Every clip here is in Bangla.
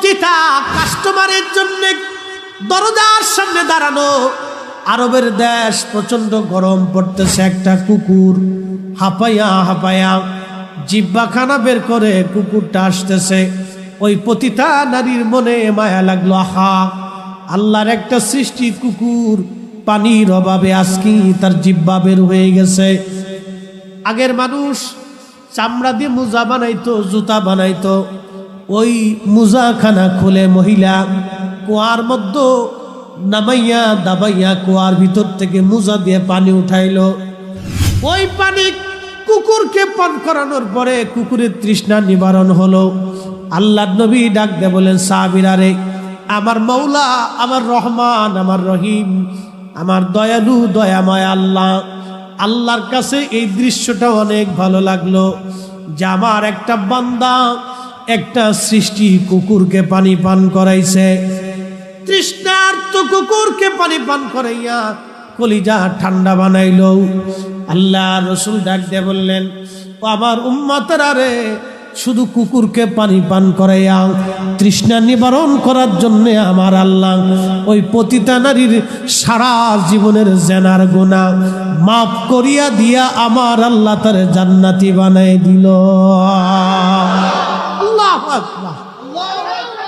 পতিতা কাস্টমারের জন্য দরজার সামনে দাঁড়ানো। আরবের দেশ প্রচণ্ড গরম পড়তেছে, একটা কুকুর হাঁপাইয়া হাঁপাইয়া জিব্বাখানা বের করে কুকুরটা আসতেছে। ওই পতিতা নারীর মনে মায়া লাগল, আহা, আল্লাহর একটা সৃষ্টি কুকুর পানির অভাবে আজকে তার জিব্বা বের হয়ে গেছে। আগের মানুষ চামড়া দিয়ে মোজা বানাইতো, জুতা বানাইতো ওই মোজাখানা খুলে মহিলা কুয়ার মধ্যে নামাইয়া দাবাইয়া কুয়ার ভিতর থেকে মোজা দিয়ে পানি উঠাইলো। ওই পানি কুকুরকে পান করানোর পরে কুকুরের তৃষ্ণা নিবারণ হলো। আল্লাহ নবী ডাক দে বলেন সাবিরারে আমার মৌলা আমার রহমান, আমার রহিম, আমার দয়ালু, দয়াময় আল্লাহ, আল্লাহর কাছে এই দৃশ্যটা অনেক ভালো লাগল যে আমার একটা বান্দা একটা সৃষ্টি কুকুরকে পানি পান করাইছে। তৃষ্ণার্ত কুকুরকে পানি পান করাইয়া কলিজা ঠান্ডা বানাইল। আল্লাহ রসুল ডাক দিয়ে বললেন আমার উম্মাতেরা রে, শুধু কুকুরকে পানি পান করাইয়া, তৃষ্ণা নিবারণ করার জন্য আমার আল্লাহ ওই পতিতা নারীর সারা জীবনের জেনার গোনা মাফ করিয়া দিয়া আমার আল্লাহ তার জান্নাতি বানাই দিল।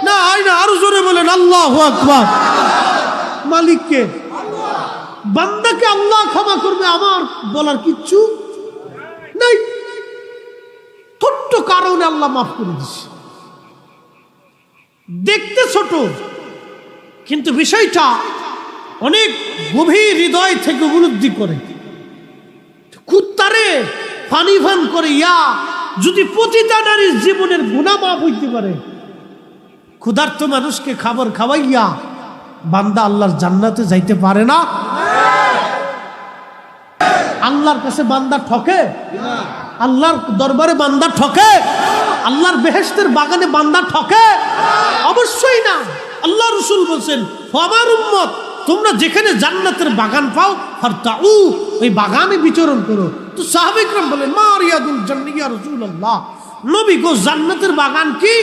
না না আরও জোরে বলেন, আল্লাহ মালিককে, বান্দাকে আল্লাহ ক্ষমা করবে আমার বলার কিচ্ছু নাই। ছোট্ট কারণে আল্লাহ মাফ করে দিচ্ছে দেখতে ছোট, কিন্তু বিষয়টা অনেক গভীর হৃদয় থেকে উপলব্ধি করে। কুত্তারে পানি ফান করে, ইয়া যদি প্রতিটা নারীর জীবনের গুণা মাফ হইতে পারে, ক্ষুধার্ত মানুষকে খাবার খাওয়াইয়া বান্দা আল্লাহর জান্নাতে যাইতে পারে না? আল্লাহর কাছে বান্দা ঠকে? আল্লাহর দরবারে বান্দা ঠকে? আল্লাহর বেহেস্তের বাগানে বান্দা ঠকে? অবশ্যই না। আল্লাহ রসুল বলছেন তোমরা যেখানে জান্নাতের বাগান পাও হরতাউ ওই বাগানে বিচরণ করো। তো সাহাবিকরাম বলেন মা রিয়াদুল জান্নিয়া রাসূলুল্লাহ। নবী গো, জান্নাতের বাগান কি?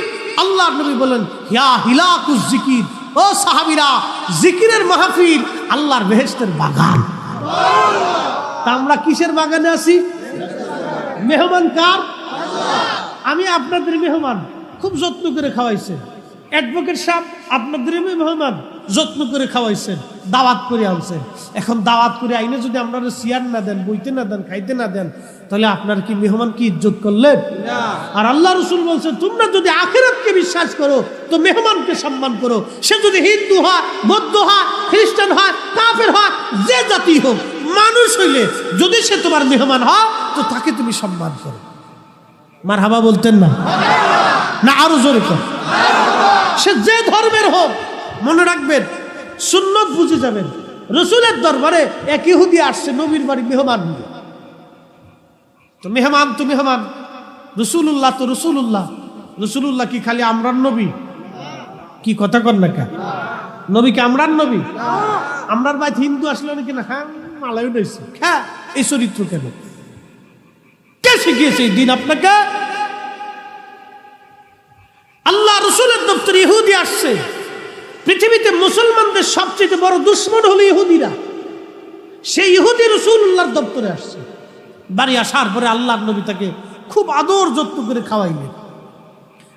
আল্লাহ নবী বলেন, ইয়া হিলাকুজ জিকির ও সাহাবিরা জিকিরের মাহফিল আল্লাহর বেহেস্তের বাগান। তা আমরা কিসের বাগানে আছি? মেহমান কার? আমি আপনাদের মেহমান। খুব যত্ন করে খাওয়াইছেন অ্যাডভোকেট সাহেব আপনাদের মেহমান যত্ন করে খাওয়াইছেন দাওয়াত করে আনছেন। এখন দাওয়াত করে আইনে যদি আপনারা চেয়ার না দেন বইতে না দেন খাইতে না দেন তাহলে আপনার কি মেহমান কি ইজ্জত করলেন? আর আল্লাহ রসুল বলছেন তোমরা যদি আখেরাতকে বিশ্বাস করো তো মেহমানকে সম্মান করো। সে যদি হিন্দু হয় বৌদ্ধ হয় খ্রিস্টান হয় কাফের হয় যে জাতি হোক মানুষ হইলে যদি সে তোমার মেহমান হয় তো তাকে তুমি সম্মান করো। মার হাবা বলতেন না। না আরও জোরে কর সে যে ধর্মের হোক, মনে রাখবেন, সুন্নত বুঝে যাবেন। রসুলের দরবারে এক ইহুদি আসছে, নবীর বাড়ি মেহমান তো মেহমান তো মেহমান। রসুল্লাহ তো রসুল্লাহ রসুল্লাহ কি খালি আমরান নবী? কি কথা কর না নবী কি আমরান নবী? আমরার বাই হিন্দু আসলে নাকি না? হ্যাঁ মালায় হ্যাঁ এই চরিত্র কেন? কে শিখিয়েছে দিন আপনাকে? পৃথিবীতে মুসলমানদের সবচেয়ে বড় দুশ্মন হলো ইহুদিরা। সেই ইহুদি রসুল্লাহর দপ্তরে আসছে। বাড়ি আসার পরে আল্লাহর নবী তাকে খুব আদর যত্ন করে খাওয়াইলেন।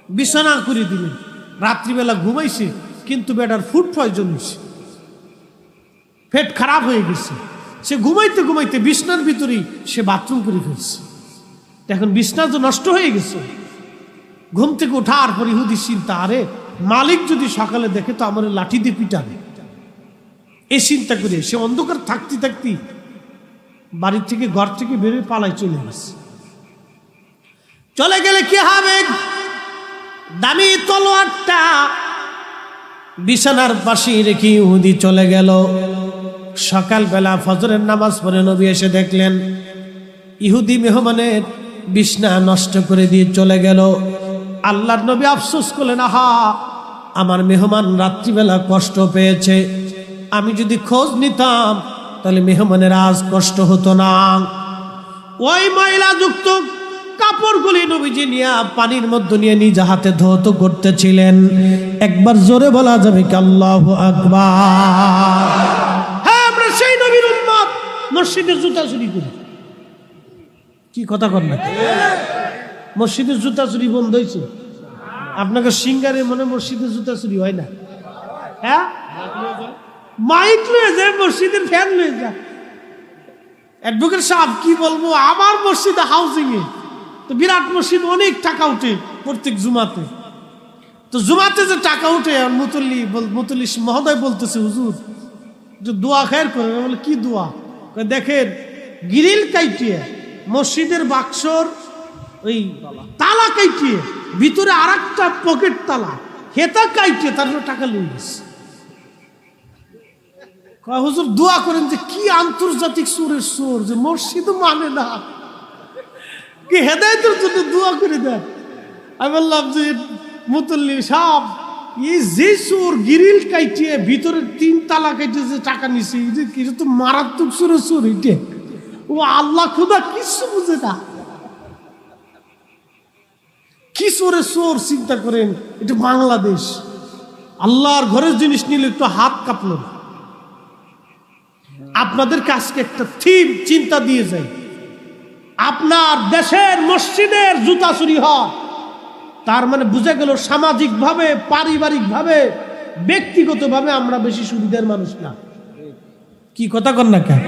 বিছানা করে দিলেন। রাত্রিবেলা ঘুমাইছে, কিন্তু বেটার ফুড পয়জন হয়েছে। পেট খারাপ হয়ে গেছে। সে ঘুমাইতে ঘুমাইতে বিছনার ভিতরেই সে বাথরুম করে ফেলছে। এখন বিছনা তো নষ্ট হয়ে গেছে। ঘুম থেকে ওঠার পর ইহুদি চিন্তা, আরে মালিক যদি সকালে দেখে, তো আমার লাঠি দিয়ে পিটাবে। এই চিন্তা করে সে অন্ধকার থাকতে থাকতে বাড়ির থেকে, ঘর থেকে বেরোয় পালাই চলে গেছে। চলে গেলে কি হবে? দামি তলোয়ারটা বিছানার পাশে রেখে ইহুদি চলে গেল। সকালবেলা ফজরের নামাজ পড়ে নবী এসে দেখলেন, ইহুদি মেহমানের বিছনা নষ্ট করে দিয়ে চলে গেল। আল্লাহর নবী আফসোস করলেন, আহা, আমার মেহমান রাত্রিবেলা কষ্ট পেয়েছে। আমি যদি খোঁজ নিতাম, তাহলে মেহমানের আজ কষ্ট হতো না। ওই মহিলা যুক্ত কাপড়গুলি নবীজি নিয়ে পানির মধ্যে নিয়ে নিজ হাতে ধৌত করতেছিলেন। একবার জোরে বলা যাবে কি, আল্লাহ আকবার। হ্যাঁ আমরা সেই নবীর উম্মত, মসজিদের জুতা চুরি করি। কি কথা কর মসজিদের জুতা চুরি বন্ধ হয়েছে। আপনাকে সিঙ্গারে মনে মসজিদের জুতা চুরি হয় না। হ্যাঁ? মাইক লয়ে যায়, মসজিদের ফ্যান লয়ে যায়। অ্যাডভোকেট সাহেব, কি বলব? আমার মসজিদে হাউজিং এ তো বিরাট মসজিদ, অনেক টাকা উঠে প্রত্যেক জুমাতে। তো জুমাতে যে টাকা উঠে মুতল্লি মুতল্লি মহোদয় বলতেছে, হুজুর যে দোয়া খায়ের করে। বলে, কি দোয়া? দেখেন, গিরিল কাইটিয়ে, মসজিদের বাক্সর ওই তালা কাইটিয়ে ভিতরে আর একটা পকেট তালা। হেতা কাইটিয়ে তার টাকা লিয়ে গেছে হুজুর, দোয়া করেন যে কি আন্তর্জাতিক সুরের সুর, যে মসজিদ মানে না। কি হেদায়তের জন্য দোয়া করে দেন। আমি বললাম যে মুতল্লি সাহ এই যে সুর গিরিল কাইটিয়ে ভিতরে তিন তালা কাইটিয়ে যে টাকা নিছে, এই যে কিছু তো মারাত্মক সুরের সুর, এটা। ও আল্লাহ খুদা, কিছু বুঝে না। কি সুর চিন্তা করেন, এটা বাংলাদেশ। আল্লাহর ঘরের জিনিস নিলে একটু হাত কাঁপলো আপনাদের কাছকে একটা থিম চিন্তা দিয়ে যাই। আপনার দেশের মসজিদের জুতা চুরি হয়। তার মানে বুঝে গেল সামাজিকভাবে, পারিবারিকভাবে, ব্যক্তিগতভাবে আমরা বেশি সুবিধার মানুষ না। কি কথা কর না কেন?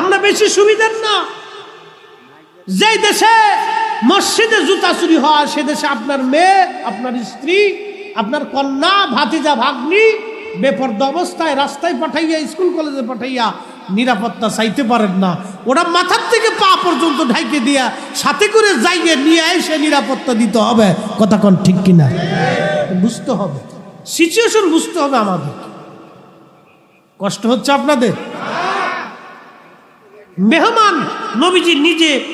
আমরা বেশি সুবিধার না। যেই দেশে মসজিদে জুতা চুরি হয়, সে দেশে আপনার মেয়ে, আপনার স্ত্রী, আপনার কন্যা, ভাতিজা, ভাগ্নি, বেপর্দ অবস্থায় রাস্তায় পাঠাইয়া, স্কুল কলেজে পাঠাইয়া নিরাপত্তা চাইতে পারেন না। ওরা মাথার থেকে পা পর্যন্ত ঢাইকে দিয়া সাথে করে যাইয়ে নিয়ে এসে নিরাপত্তা দিতে হবে। কথা কন ঠিক কিনা? বুঝতে হবে। সিচুয়েশন বুঝতে হবে আমাদের। কষ্ট হচ্ছে আপনাদের? মেহমান নবীজি নিজে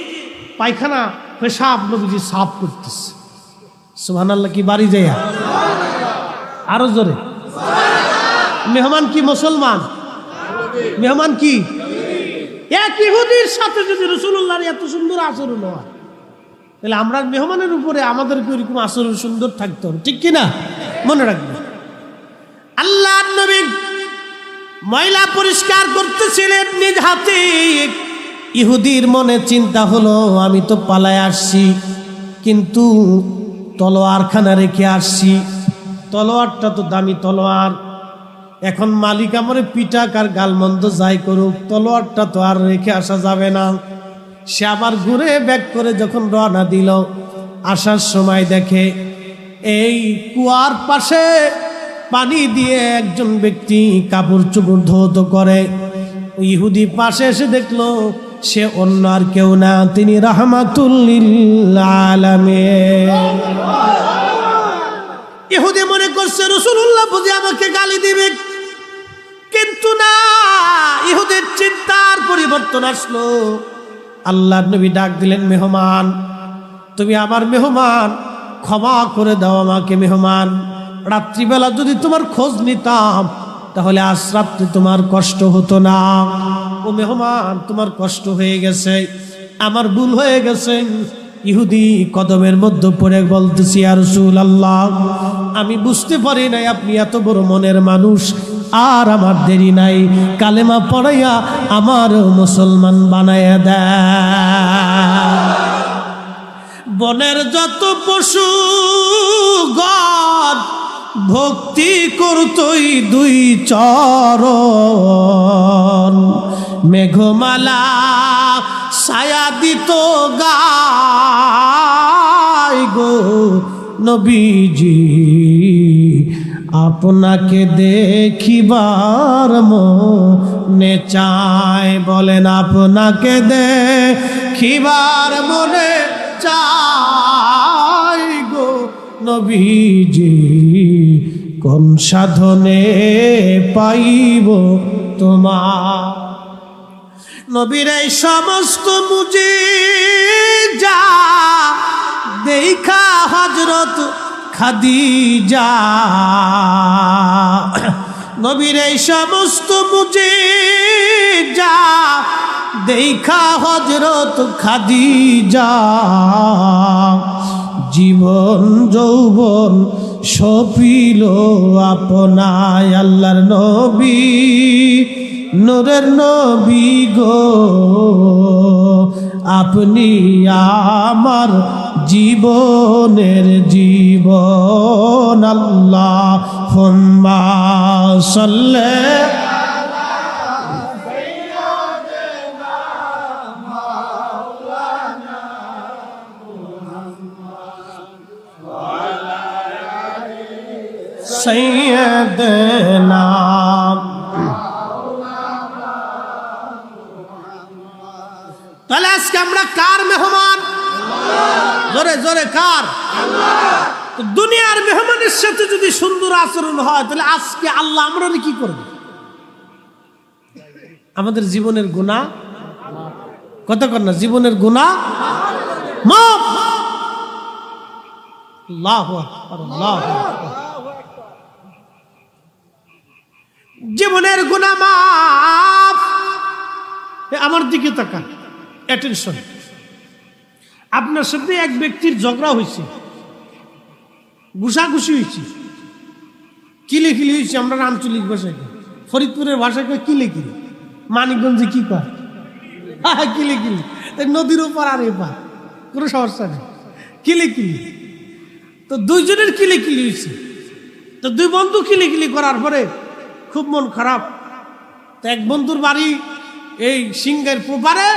পায়খানা পেশাব নবীজি সাফ করতেছে। সুহান আল্লাহ কি বাড়ি যায় আরও জোরে। মেহমান কি মুসলমান? মেহমান কি? এক ইহুদির সাথে যদি রসুল্লাহর এত সুন্দর আচরণ হয়, তাহলে আমরা মেহমানের উপরে আমাদেরকে ওইরকম আচরণ সুন্দর থাকতে হবে? ঠিক কিনা? মনে রাখবেন। আল্লাহ নবী ময়লা পরিষ্কার করতেছিলেন নিজ হাতে। ইহুদির মনে চিন্তা হলো, আমি তো পালায় আসছি, কিন্তু তলোয়ারখানা রেখে আসছি। তলোয়ারটা তো দামি তলোয়ার। এখন মালিক আমার পিটাক আর গালমন্দ যাই করুক, তলোয়ারটা তো আর রেখে আসা যাবে না। সে আবার ঘুরে ব্যাক করে যখন রওনা দিল, আসার সময় দেখে এই কুয়ার পাশে পানি দিয়ে একজন ব্যক্তি কাপড় চোপড় ধৌত করে। ইহুদি পাশে এসে দেখল সে অন্য আর কেউ না, তিনি রাহমাতুল্লিল আলামে ইহুদি মনে করছে রসুল্লাহ বুঝে আমাকে গালি দিবে। কিন্তু না, ইহুদের চিন্তার পরিবর্তন আসলো। আল্লাহ নবী ডাক দিলেন, মেহমান, তুমি আমার মেহমান, ক্ষমা করে দাও আমাকে মেহমান। রাত্রিবেলা যদি তোমার খোঁজ নিতাম, তাহলে আজ তোমার কষ্ট হতো না। ও মেহমান, তোমার কষ্ট হয়ে গেছে, আমার ভুল হয়ে গেছে। ইহুদি কদমের মধ্যে পড়ে বলতেছি আর আল্লাহ আমি বুঝতে পারি নাই আপনি এত বড় মনের মানুষ, আর আমার দেরি নাই। কালেমা পড়াইয়া আমার মুসলমান বানাইয়া দেয় বনের যত পশু গদ ভক্তি করতই দুই চরণ মেঘমালা ছায়া দিত গাই গো নবীজি। আপনাকে দেখিবার মনে চায় বলেন আপনাকে দেখিবার মনে চাই গো নবীজি। কোন সাধনে পাইব তোমার নবীর এই সমস্ত মুজি যা দেখা হজরত খাদিজা। নবীর এই সমস্ত মুজি যা দেখা হজরত খাদিজা। জীবন, যৌবন সপিল আপনায় আল্লাহর নবী। নূরের নবী গো আপনি আমার জীবনের জীবন আল্লাহ ফম্মা সাল্লে সৈয়দনা তাহলে আজকে আমরা কার মেহমান? জোরে জোরে, কার? দুনিয়ার মেহমানের সাথে যদি সুন্দর আচরণ হয়, তাহলে আজকে আল্লাহ আমরা কি করব? আমাদের জীবনের গুণা কত না জীবনের গুণা জীবনের গুণা মাফ! আমার দিকে তাকান। অ্যাটেনশন আপনার সাথে এক ব্যক্তির ঝগড়া হয়েছে। ঘুষাঘুষি হয়েছে। কিলে কিলে হয়েছে? আমরা আঞ্চলিক ভাষায়। ফরিদপুরের ভাষায় কিলে কিলে মানিকগঞ্জে কি কয়? কিলে কিলে নদীর ওপার আর এপার। কোনো সমস্যা নেই। কিলে কিলে তো দুইজনের কিলে হয়েছে? তো দুই বন্ধু কিলে করার পরে খুব মন খারাপ। তো এক বন্ধুর বাড়ি এই সিংহের পোপারে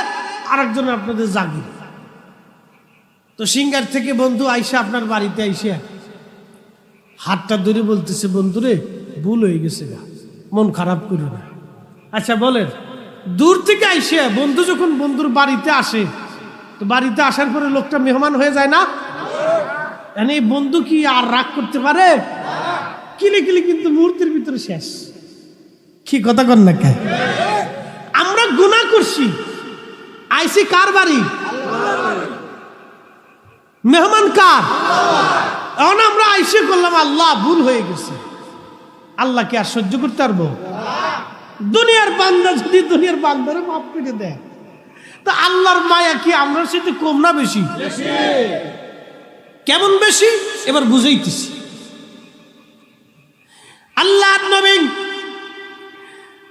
আরেকজন আপনাদের জাগির তো সিঙ্গার থেকে বন্ধু আইসে আপনার বাড়িতে আইসে হাতটা ধরে বলতেছে, বন্ধুরে, ভুল হয়ে গেছে গা, মন খারাপ করো না। আচ্ছা বলেন, দূর থেকে আইসে বন্ধু যখন বন্ধুর বাড়িতে আসে, তো বাড়িতে আসার পরে লোকটা মেহমান হয়ে যায় না? এই বন্ধু কি আর রাগ করতে পারে? কিলে কিলে কিন্তু মুহূর্তের ভিতরে শেষ। কি কথা কর না কে? আমরা গুণা করছি। আইসি কার বাড়ি? মেহমান কার? এখন আমরা আইসে করলাম, আল্লাহ ভুল হয়ে গেছে। আল্লাহ কি আর সহ্য করতে পারব? দুনিয়ার বান্দা যদি দুনিয়ার বান্দারে মাফ করে দেয়, তা আল্লাহর মায়া কি আমরা সেটা কম না বেশি? কেমন বেশি? এবার বুঝাইতেছি। আল্লাহ নবী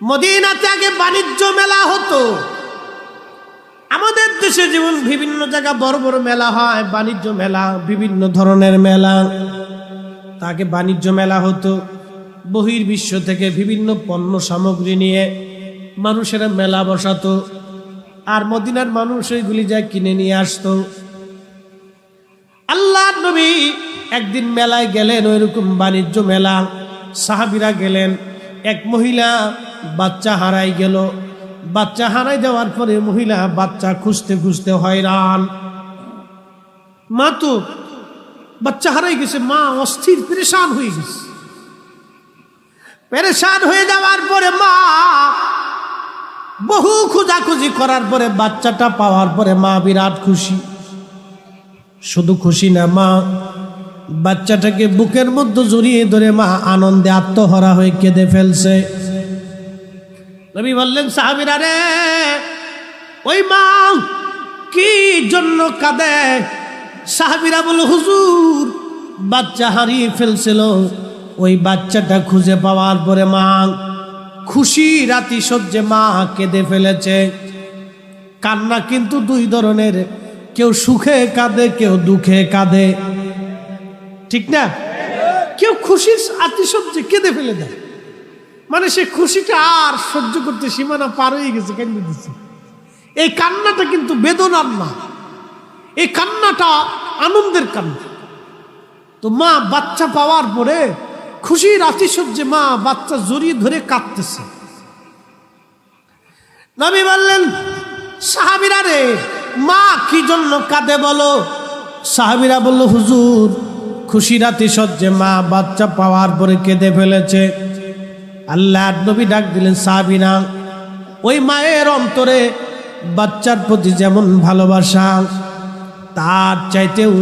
মদিনাতে আগে বাণিজ্য মেলা হতো। আমাদের দেশে যেমন বিভিন্ন জায়গা বড় বড় মেলা হয়, বাণিজ্য মেলা, বিভিন্ন ধরনের মেলা। তাকে বাণিজ্য মেলা হতো। বহির বিশ্ব থেকে বিভিন্ন পণ্য সামগ্রী নিয়ে মানুষেরা মেলা বসাতো। আর মদিনার মানুষ ওইগুলি যা কিনে নিয়ে আসতো। আল্লাহ নবী একদিন মেলায় গেলেন, ওইরকম বাণিজ্য মেলা। সাহাবিরা গেলেন। এক মহিলা বাচ্চা হারাই গেল। বাচ্চা হারাই যাওয়ার পরে মহিলা বাচ্চা খুঁজতে খুঁজতে হয়রান। মা তো বাচ্চা হারাই গেছে, মা অস্থির, পরেশান হয়ে গেছে। পেরেশান হয়ে যাওয়ার পরে মা বহু খোঁজাখুঁজি করার পরে বাচ্চাটা পাওয়ার পরে মা বিরাট খুশি। শুধু খুশি না, মা বাচ্চাটাকে বুকের মধ্যে জড়িয়ে ধরে মা আনন্দে আত্মহরা হয়ে কেঁদে ফেলছে। নবী বললেন, সাহাবিরা রে, ওই মা কি জন্য কাঁদে? সাহাবিরা বল হুজুর, বাচ্চা হারিয়ে ফেলছিল। ওই বাচ্চাটা খুঁজে পাওয়ার পরে মা খুশি রাতি সহ্যে মা কেঁদে ফেলেছে। কান্না কিন্তু দুই ধরনের, কেউ সুখে কাঁদে, কেউ দুঃখে কাঁদে। ঠিক না? কেউ খুশির আতিশয্যে কেঁদে ফেলে দেয়। মানে সে খুশিটা আর সহ্য করতে সীমানা পার হয়ে গেছে কেন্দ্র দিচ্ছে এই কান্নাটা কিন্তু বেদনার না। এই কান্নাটা আনন্দের কান্না। তো মা বাচ্চা পাওয়ার পরে খুশির আতিশয্যে মা বাচ্চা জড়িয়ে ধরে কাঁদতেছে। নবী বললেন, সাহাবিরা রে, মা কি জন্য কাঁদে বলো? সাহাবিরা বলল, হুজুর খুশি রাতি সজ্জে মা বাচ্চা পাওয়ার পরে কেঁদে ফেলেছে। আল্লাহ নবী ডাক দিলেন সাহাবিনা ওই মায়ের অন্তরে বাচ্চার প্রতি যেমন ভালোবাসা, তার চাইতেও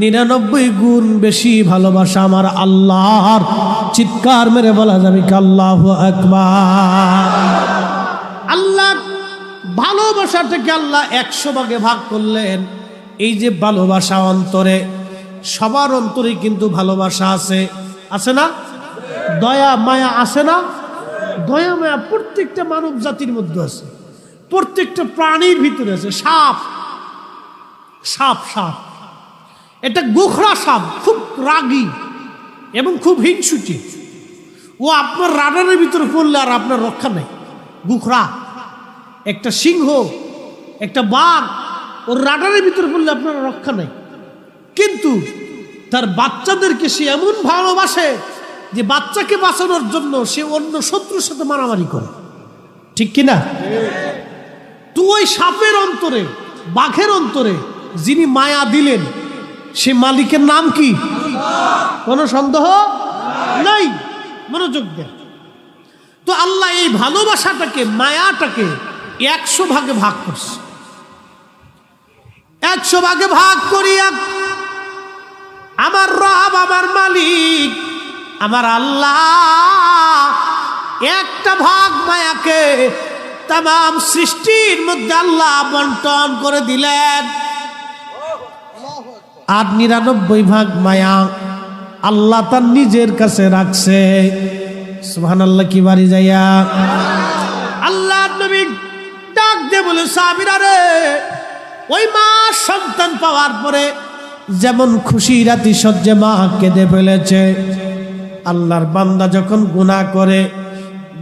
নিরানব্বই গুণ বেশি ভালোবাসা আমার আল্লাহর। চিৎকার মেরে বলা যাবে আল্লাহ একবার আল্লাহ ভালোবাসাটাকে আল্লাহ একশো ভাগে ভাগ করলেন। এই যে ভালোবাসা অন্তরে, সবার অন্তরে কিন্তু ভালোবাসা আছে। আছে না? দয়া, মায়া আছে না। দয়া, মায়া প্রত্যেকটা মানব জাতির মধ্যে আছে। প্রত্যেকটা প্রাণীর ভিতরে আছে। সাপ। সাপ সাপ। এটা গোখরা সাপ, খুব রাগী এবং খুব হিংসুটি। ও আপনার রাডারের ভিতরে পড়লে আর আপনার রক্ষা নেই। গুখরা। একটা সিংহ, একটা বাঘ, ওর রাডারের ভিতরে পড়লে আপনার রক্ষা নেই। কিন্তু তার বাচ্চাদেরকে সে এমন ভালোবাসে যে বাচ্চাকে বাঁচানোর জন্য সে অন্য শত্রুর সাথে মারামারি করে। ঠিক কিনা? তো ওই সাপের অন্তরে, বাঘের অন্তরে যিনি মায়া দিলেন, সে মালিকের নাম কি? কোনো সন্দেহ? নাই। মনোযোগ দেন। তো আল্লাহ এই ভালোবাসাটাকে, মায়াটাকে একশো ভাগে ভাগ করছে। একশো ভাগে ভাগ করিয়া, আমার রব, আমার মালিক আমার আল্লাহ একটা ভাগ মায়াকে তাম সৃষ্টির মধ্যে আল্লাহ বন্টন করে দিলেন। আর নিরানব্বই ভাগ মায়া আল্লাহ তার নিজের কাছে রাখছে। সুহান আল্লাহ কি বাড়ি যাইয়া? আল্লাহ নবী ডাক দে বলে, সাবিরা রে, ওই মা সন্তান পাওয়ার পরে যেমন খুশি রাতি সজ্জে মা কেঁদে ফেলেছে আল্লাহর বান্দা যখন গুনাহ করে,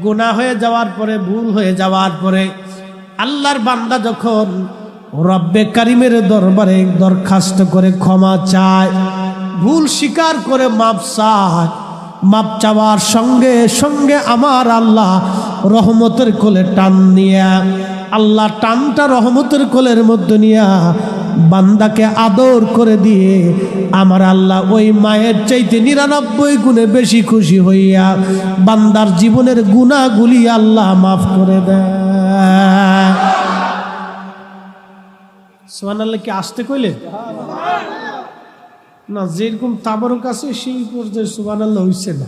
গুনাহ হয়ে যাওয়ার পরে, ভুল হয়ে যাওয়ার পরে, আল্লাহর বান্দা যখন রব্বে কারিমের দরবারে দরখাস্ত করে ক্ষমা চায়, ভুল স্বীকার করে মাপ চায়, মাপ চাওয়ার সঙ্গে সঙ্গে আমার আল্লাহ রহমতের কোলে টান নিয়ে আল্লাহ টানটা রহমতের কোলের মধ্যে নিয়া বান্দাকে আদর করে দিয়ে আমার আল্লাহ ওই মায়ের চাইতে নিরানব্বই গুণে বেশি খুশি হইয়া বান্দার জীবনের গুণাগুলি আল্লাহ মাফ করে দেয়। আল্লাহ কি আসতে কইলে? না, যেরকম তাবরক আছে, সেই পর্যায়ে সুবান আল্লাহ হইছে না।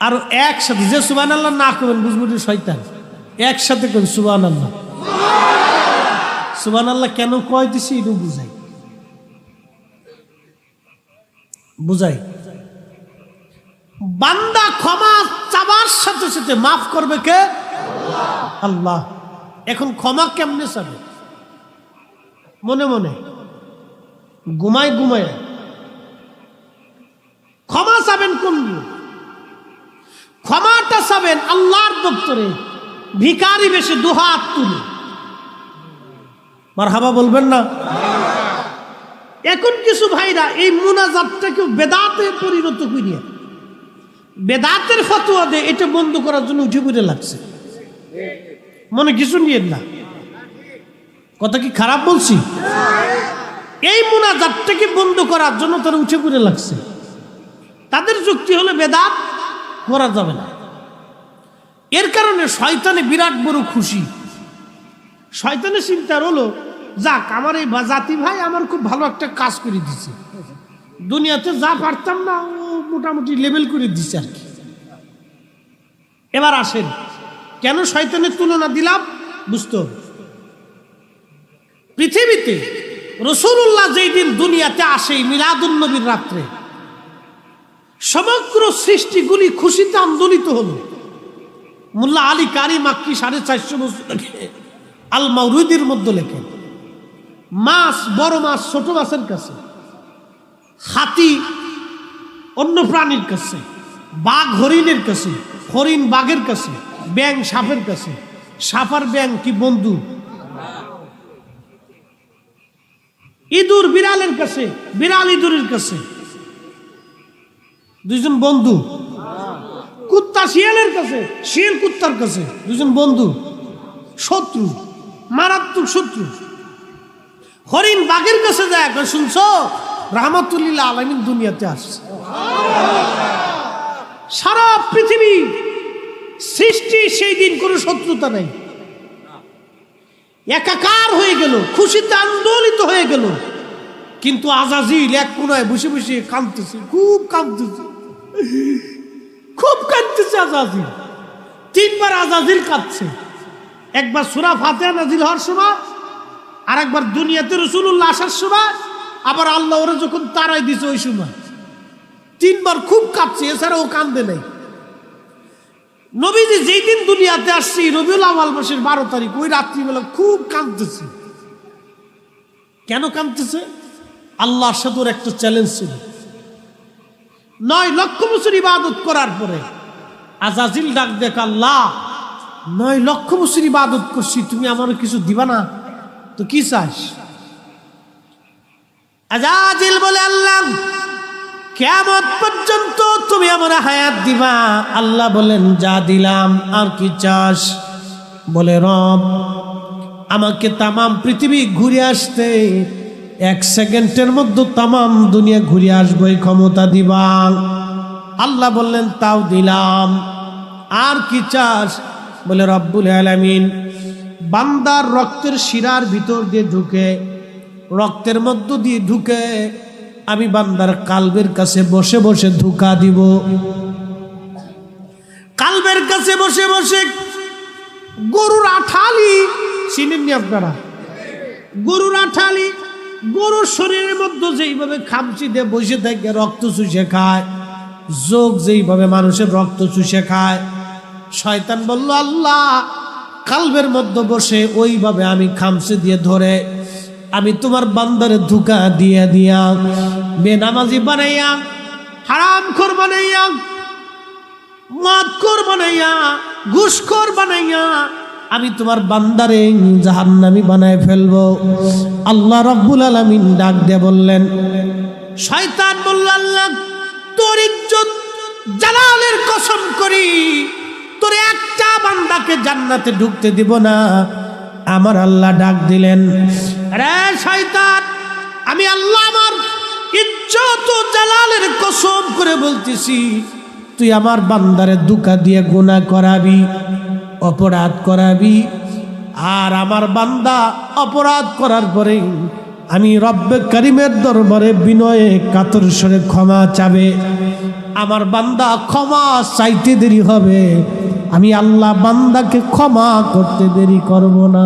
আর একসাথে যে সুবান আল্লাহ না করবেন বুঝবেন শয়তান। একসাথে করেন সুবান আল্লাহ সুবান আল্লাহ কেন কয় দিছি, এটা বুঝাই। বুঝাই। বান্দা ক্ষমা চাবার সাথে সাথে মাফ করবে কে? আল্লাহ। এখন ক্ষমা কেমনে চাবে? মনে মনে। ঘুমায় ঘুমায়। ক্ষমা চাবেন কোন ক্ষমাটা চাবেন আল্লাহর দপ্তরে। ভিকারি বেশি দুহাত তুলে। মার হাবা বলবেন না? এখন কিছু ভাইরা এই মুনাজাতটাকে বেদাতে পরিণত করিয়া, বেদাতের ফতোয়া দে এটা বন্ধ করার জন্য উঠে পড়ে লাগছে। মনে কিছু নিয়ে না? কথা কি খারাপ বলছি? এই মুনাজাতটাকে বন্ধ করার জন্য তারা উঠে পড়ে লাগছে। তাদের যুক্তি হলো বেদাত করা যাবে না। এর কারণে শয়তানে বিরাট বড় খুশি। শয়তানের চিন্তার হলো, যাক, আমার এই জাতি ভাই আমার খুব ভালো একটা কাজ করে দিছে। দুনিয়াতে যা পারতাম না, ও মোটামুটি লেভেল করে দিছে আর কি। এবার আসেন, কেন শয়তানের তুলনা দিলাম? বুঝতে? পৃথিবীতে রসুল্লাহ যেই দিন দুনিয়াতে আসে মিলাদুল নবীর রাত্রে, সমগ্র সৃষ্টিগুলি খুশিতে আন্দোলিত হলো। মোল্লা আলী কারি মাক্কি সাড়ে চারশো বছর আগে আল মাউরুদির মধ্যে লেখেন মাছ, বড় মাছ, ছোট মাছের কাছে। হাতি, অন্য প্রাণীর কাছে। বাঘ, হরিণের কাছে। হরিণ, বাঘের কাছে। ব্যাং সাপের কাছে। সাপার ব্যাং কি বন্ধু? ইঁদুর বিড়ালের কাছে, বিড়াল ইঁদুরের কাছে। দুজন বন্ধু। শিয়ালের কাছে শিয়াল কুত্তার কাছে দুজন বন্ধু শত্রু মারাত্মক শত্রু। হরিণ বাঘের কাছে যায় কয়, শুনছো? রাহমাতুল্লিল্লাহ আলমিন দুনিয়াতে আসছে। সারা পৃথিবী সৃষ্টি সেই দিন কোনো শত্রুতা নেই। একাকার হয়ে গেল খুশিতে আন্দোলিত হয়ে গেল। কিন্তু আজাজিল এক কোনায় বসে বসে কাঁদতেছে খুব কাঁদতেছে। খুব কাঁদতেছে আজাজিল তিনবার আজাজিল কাঁদছে। একবার সুরা ফাতেহা নাজিল হওয়ার সময় আর একবার দুনিয়াতে রসুল্লাহ আসার সময়, আবার আল্লাহ ওরা যখন তারাই দিছে ওই সময়। তিনবার খুব কাঁদছে, এছাড়া ও কান্দে নাই। নবীজি যেই দিন দুনিয়াতে আসছি, রবিউল আওয়াল মাসের বারো তারিখ, ওই রাত্রিবেলা খুব কাঁদতেছে। কেন কাঁদতেছে? আল্লাহর সাথে ওর একটা চ্যালেঞ্জ ছিল। নয় লক্ষ বছর ইবাদত করার পরে আজাজিল ডাক দেখ, আল্লাহ, নয় লক্ষ বছর ইবাদত করছি, তুমি আমার কিছু দিবা না? তো কি চাস? আজাজিল বলে, আল্লাহ কেমন পর্যন্ত তুমি আমার হায়াত দিবা। আল্লাহ বলেন, যা দিলাম, আর কি চাস? বলে, রব, আমাকে তামাম পৃথিবী ঘুরে আসতে এক সেকেন্ডের মধ্যে তামাম দুনিয়া ঘুরে আসব এই ক্ষমতা দিবা আল্লাহ বললেন, তাও দিলাম। আর কি চাস? বলে রব্বুল আলামিন, বান্দার রক্তের শিরার ভিতর দিয়ে ঢুকে, রক্তের মধ্য দিয়ে ঢুকে আমি বান্দার কালবের কাছে বসে বসে ধোকা দিব। কালবের কাছে বসে বসে গরুর আঠালি চিনেননি আপনারা? গরুর আঠালি গরুর শরীরের মধ্যে যেইভাবে খামচি দিয়ে বসে থাকে, রক্ত চুষে খায়। যোগ যেইভাবে মানুষের রক্ত চুষে খায়। শয়তান বলল, আল্লাহ, কালবের মধ্যে বসে ওইভাবে আমি খামচি দিয়ে ধরে, আমি তোমার বান্দারে ধোকা দিয়ে দিয়া বেনামাজি বানাইয়া হারাম খোর বানাইয়া মাতকর বানাইয়া ঘুষখোর বানাইয়া আমি তোমার বান্দারে জাহান্নামি বানায় ফেলব। আল্লাহ রব্বুল আলামিন ডাক দিয়ে বললেন, শয়তান বলল, আল্লাহ, তোর ইজ্জত জালালের কসম করি। তোর একটা বান্দাকে জান্নাতে ঢুকতে দিব না। আমার আল্লাহ ডাক দিলেন রে শয়তান, আমি আল্লাহ আমার ইজ্জত ও জালালের কসম করে বলতেছি, তুই আমার বান্দারে দুকা দিয়ে গুণা করাবি। অপরাধ করাবি। আর আমার বান্দা অপরাধ করার পরে আমি রব্বে করিমের দরবারে বিনয়ে কাতর সরে ক্ষমা চাবে। আমার বান্দা ক্ষমা চাইতে দেরি হবে। আমি আল্লাহ বান্দাকে ক্ষমা করতে দেরি করব না।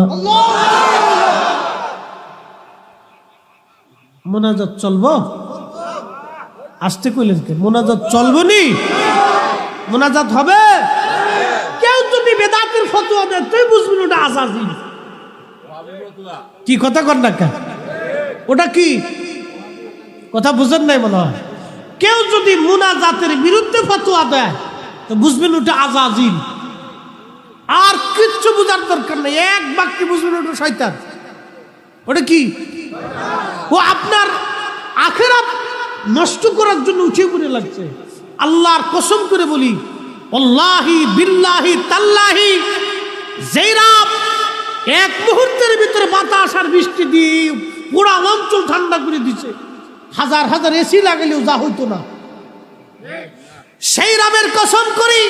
মোনাজাত চলবো? আসতে কইলেন মোনাজাত চলবো নি? মোনাজাত হবে? যদি বেদাতের ফতোয়া দেয় তুই বুঝবি ওটা আজাজি। কি কথা কর না ওটা কি? কথা বুঝেন নাই মনে হয়। কেউ যদি মুনাজাতের বিরুদ্ধে ফতোয়া দেয় তো বুঝবেন ওটা আজাজিল আর কিচ্ছু বোঝার দরকার নেই এক বাক্যে বুঝবেন ওটা শয়তান। ওটা কি? ও আপনার আখেরাত নষ্ট করার জন্য উঠে পড়ে লাগছে। আল্লাহর কসম করে বলি অল্লাহি বিল্লাহি তাল্লাহি রাত এক মুহূর্তের ভিতরে বাতাস আর বৃষ্টি দিয়ে পুরা অঞ্চল ঠান্ডা করে দিছে। হাজার হাজার এসি লাগালেও যা হইতো না। সেই রাবের কসম করি,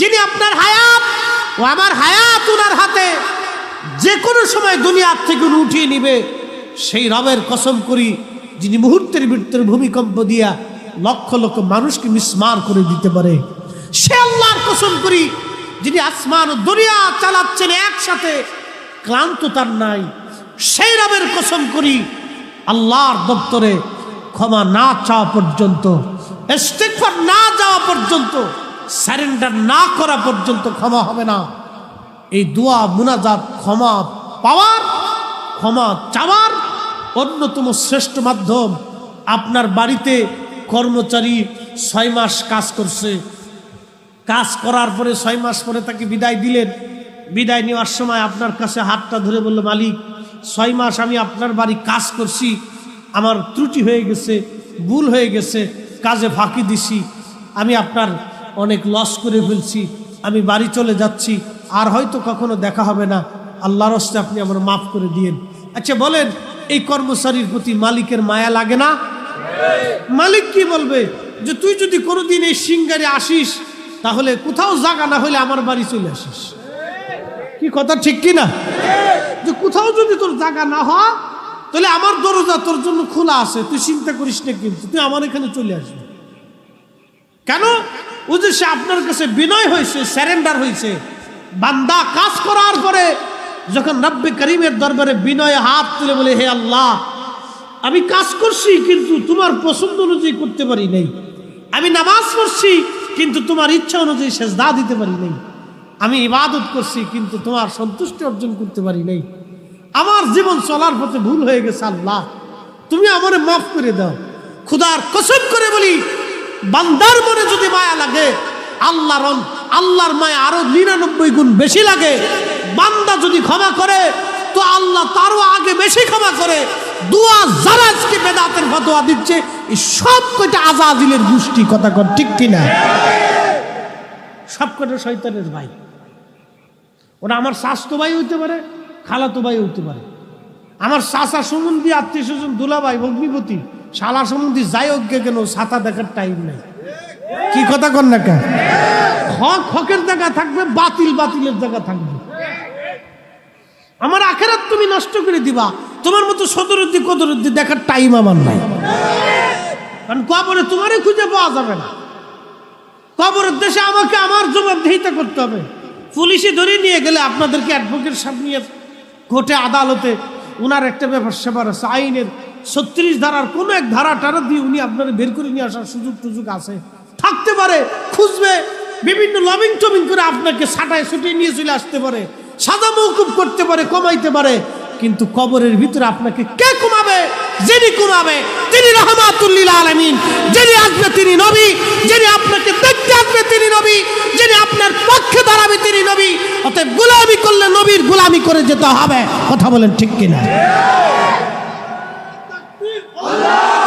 যিনি আপনার হায়াত ও আমার হায়াত ওনার হাতে যে কোনো সময় দুনিয়ার থেকে উঠিয়ে নিবে, সেই রবের কসম করি, যিনি মুহূর্তের ভিতরে ভূমিকম্প দিয়া লক্ষ লক্ষ মানুষকে মিসমার করে দিতে পারে। সে আল্লাহর কসম করি, যিনি আসমান ও দুনিয়া চালাচ্ছেন একসাথে, ক্লান্ত তার নাই। সেই রবের কসম করি, আল্লাহর দপ্তরে ক্ষমা না চাওয়া পর্যন্ত, ইস্তেগফার না যাওয়া পর্যন্ত স্যারেন্ডার না করা পর্যন্ত ক্ষমা হবে না। এই দোয়া, মুনাজাত, ক্ষমা পাওয়ার, ক্ষমা চাওয়ার অন্যতম শ্রেষ্ঠ মাধ্যম আপনার বাড়িতে কর্মচারী ছয় মাস কাজ করছে। কাজ করার পরে ছয় মাস পরে তাকে বিদায় দিলেন। বিদায় নেওয়ার সময় আপনার কাছে হাতটা ধরে বলল, মালিক, ছয় মাস আমি আপনার বাড়ি কাজ করছি, আমার ত্রুটি হয়ে গেছে, ভুল হয়ে গেছে, কাজে ফাঁকি দিছি, আমি আপনার অনেক লস করে ফেলছি, আমি বাড়ি চলে যাচ্ছি, আর হয়তো কখনো দেখা হবে না। আল্লাহর হস্তে আপনি আমার মাফ করে দিয়েন। আচ্ছা বলেন, এই কর্মচারীর প্রতি মালিকের মায়া লাগে না? মালিক কি বলবে? যে তুই যদি কোনোদিন এই সিঙ্গারে আসিস তাহলে কোথাও জাগা না হলে আমার বাড়ি চলে আসিস। কি কথা ঠিক কি না? যে কোথাও যদি তোর জায়গা না হয়, তাহলে আমার দরজা তোর জন্য খোলা আছে। তুই চিন্তা করিস না কিন্তু, তুই আমার এখানে চলে আসবি। কেন? ও যে সে আপনার কাছে বিনয় হয়েছে স্যারেন্ডার হয়েছে। বান্দা কাজ করার পরে যখন রব্বে করিমের দরবারে বিনয় হাত তুলে বলে, হে আল্লাহ, আমি কাজ করছি কিন্তু তোমার পছন্দ অনুযায়ী করতে পারি নাই। আমি নামাজ পড়ছি কিন্তু তোমার ইচ্ছা অনুযায়ী সেজদা দিতে পারি নাই। আমি ইবাদত করছি, কিন্তু তোমার সন্তুষ্টি অর্জন করতে পারি নাই। আমার জীবন চলার পথে ভুল হয়ে গেছে আল্লাহ। তুমি আমারে মাফ করে দাও। খুদার কসম করে বলি, বান্দার মনে যদি মায়া লাগে, আল্লাহর আল্লাহর মায়া আরও নিরানব্বই গুণ বেশি লাগে। বান্দা যদি ক্ষমা করে, তো আল্লাহ তারও আগে বেশি ক্ষমা করে। দুয়া যারা আজকে বেদাতের ফতোয়া দিচ্ছে, এই সব কয়টা আজাদিলের গোষ্ঠী কথা কর ঠিক কিনা? সব কটা শয়তানের ভাই। ওরা আমার স্বাস্থ্য ভাই হইতে পারে, খালাতো ভাই হইতে পারে। আমার চাষা সম্বন্ধী আত্মীয় স্বজন, দুলাভাই, ভগ্নিপতি, শালা সম্বন্ধী যাই অজ্ঞে কেন, ছাতা দেখার টাইম নেই। কি কথা কর না কেন হক হকের জায়গা থাকবে, বাতিল বাতিলের জায়গা থাকবে। আমার আখেরাত তুমি নষ্ট করে দিবা। তোমার মতো সদরুদ্দি কদরুদ্দি দেখার টাইম আমার নাই। কারণ কবরে তোমারই খুঁজে পাওয়া যাবে না। কবরের দেশে আমাকে আমার জবাবদিহিতা করতে হবে। পুলিশে ধরে নিয়ে গেলে আপনাদেরকে অ্যাডভোকেট নিয়ে কোর্টে আদালতে ওনার একটা ব্যাপার সেবার আছে। আইনের ছত্রিশ ধারার কোনো এক ধারা টারা দিয়ে উনি আপনারা বের করে নিয়ে আসার সুযোগ টুযোগ আছে। থাকতে পারে, খুঁজবে, বিভিন্ন লবিং টবিং করে আপনাকে ছাটায় ছুটিয়ে নিয়ে চলে আসতে পারে। সাদা মৌকুব করতে পারে, কমাইতে পারে। কিন্তু কবরের ভিতরে আপনাকে কে কমাবে যিনি কুমাবে তিনি রহমাতুল্লিল আলমিন। যিনি আসবে, তিনি নবী। যিনি আপনাকে দেখতে আসবে, তিনি নবী। যিনি আপনার পক্ষে দাঁড়াবে, তিনি নবী। অতএব গুলামি করলে নবীর গুলামি করে যেতে হবে। কথা বলেন ঠিক কিনা? আল্লাহ